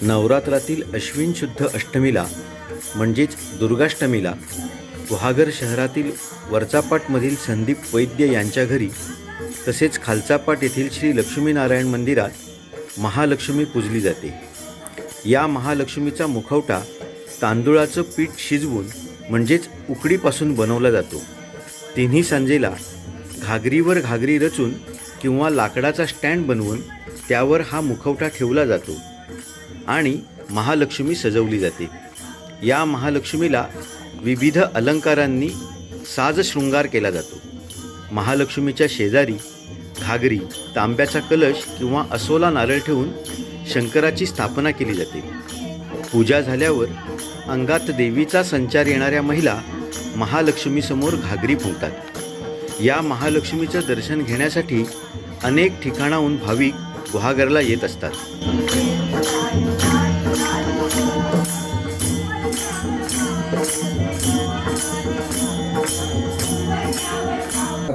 नवरात्रातील अश्विन शुद्ध अष्टमीला म्हणजेच दुर्गाष्टमीला गुहागर शहरातील वरचापाटमधील संदीप वैद्य यांच्या घरी तसेच खालचापाट येथील श्री लक्ष्मीनारायण मंदिरात महालक्ष्मी पूजली जाते. या महालक्ष्मीचा मुखवटा तांदुळाचं पीठ शिजवून म्हणजेच उकडीपासून बनवला जातो. तिन्ही सांजेला घागरीवर घागरी रचून किंवा लाकडाचा स्टँड बनवून त्यावर हा मुखवटा ठेवला जातो आणि महालक्ष्मी सजवली जाते. या महालक्ष्मीला विविध अलंकारांनी साजशृंगार केला जातो. महालक्ष्मीच्या शेजारी घागरी तांब्याचा कलश किंवा असोला नारळ ठेवून शंकराची स्थापना केली जाते. पूजा झाल्यावर अंगात देवीचा संचार येणाऱ्या महिला महालक्ष्मीसमोर घागरी फुंकतात या महालक्ष्मीचं दर्शन घेण्यासाठी अनेक ठिकाणाहून भाविक गुहागरला येत असतात.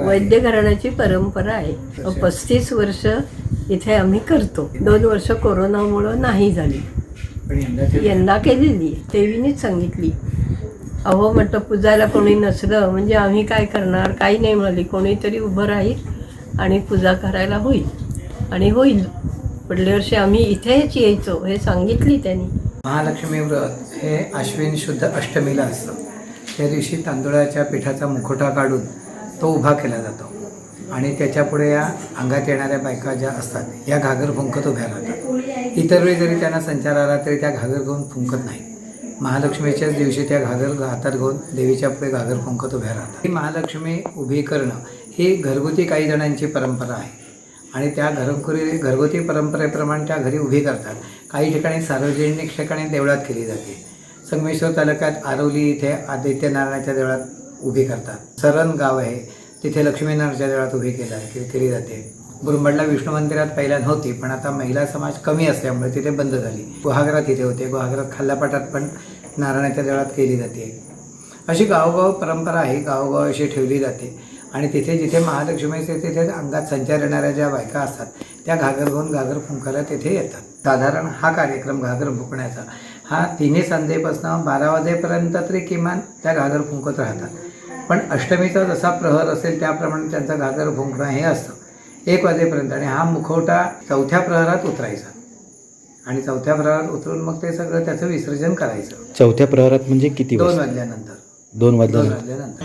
वैद्य घराण्याची परंपरा आहे. पस्तीस वर्ष इथे आम्ही करतो. दोन वर्ष कोरोनामुळं नाही झाली. यंदा केलेली. देवीनीच सांगितली. अहो म्हटलं पूजायला कोणी नसलं म्हणजे आम्ही काय करणार? काही नाही म्हणाली. कोणीतरी उभं राहील आणि पूजा करायला होईल. आणि होईल. पुढल्या वर्षी आम्ही इथेच यायचो हे सांगितली त्यांनी. महालक्ष्मी व्रत हे आश्विन शुद्ध अष्टमीला असतं. त्या दिवशी तांदुळाच्या पिठाचा मुखोटा काढून तो उभा केला जातो. आणि त्याच्यापुढे या अंगात येणाऱ्या बायका ज्या असतात या घागर फुंकत उभ्या राहतात. इतर वेळी जरी त्यांना संचार आला तरी त्या घागर घेऊन फुंकत नाहीत. महालक्ष्मीच्याच दिवशी त्या घागर हातात घेऊन देवीच्या पुढे घागर फुंकत उभ्या राहतात. ही महालक्ष्मी उभी करणं ही घरगुती काही जणांची परंपरा आहे. आणि त्या घरकुरी घरगुती परंपरेप्रमाणे त्या घरी उभी करतात. काही ठिकाणी सार्वजनिक ठिकाणी देवळात केली जाते. संगमेश्वर तालुक्यात आरवली इथे आदित्यनारायणाच्या देवळात उभी करतात. सरण गाव आहे. तिथे लक्ष्मीनारायणाच्या देवळात उभी केला केली जाते. गुरुमडला विष्णू मंदिरात पहिला नव्हती पण आता महिला समाज कमी असल्यामुळे तिथे बंद झाली. गुहागरात इथे होते. गुहागरात खाल्लापाटात पण नारायणाच्या देवळात केली जाते. अशी गावोगाव परंपरा आहे. गावोगाव अशी ठेवली जाते. आणि तिथे जिथे महालक्ष्मी असते तिथे अंगात संचार येणाऱ्या ज्या बायका असतात त्या घागर घेऊन घागर फुंकायला तिथे येतात. साधारण हा कार्यक्रम घागर फुंकण्याचा. हा तिन्ही संध्येपासून बारा वाजेपर्यंत तरी किमान त्या घागर फुंकत राहतात. पण अष्टमीचा जसा प्रहर असेल त्याप्रमाणे त्यांचा घागर फुंकणं हे असतं. एक वाजेपर्यंत आणि हा मुखवटा चौथ्या प्रहरात उतरायचा. आणि चौथ्या प्रहरात उतरून मग ते सगळं त्याचं विसर्जन करायचं. चौथ्या प्रहरात म्हणजे किती दोन वाजल्यानंतर. दोन दोन वाजता वाजल्यानंतर.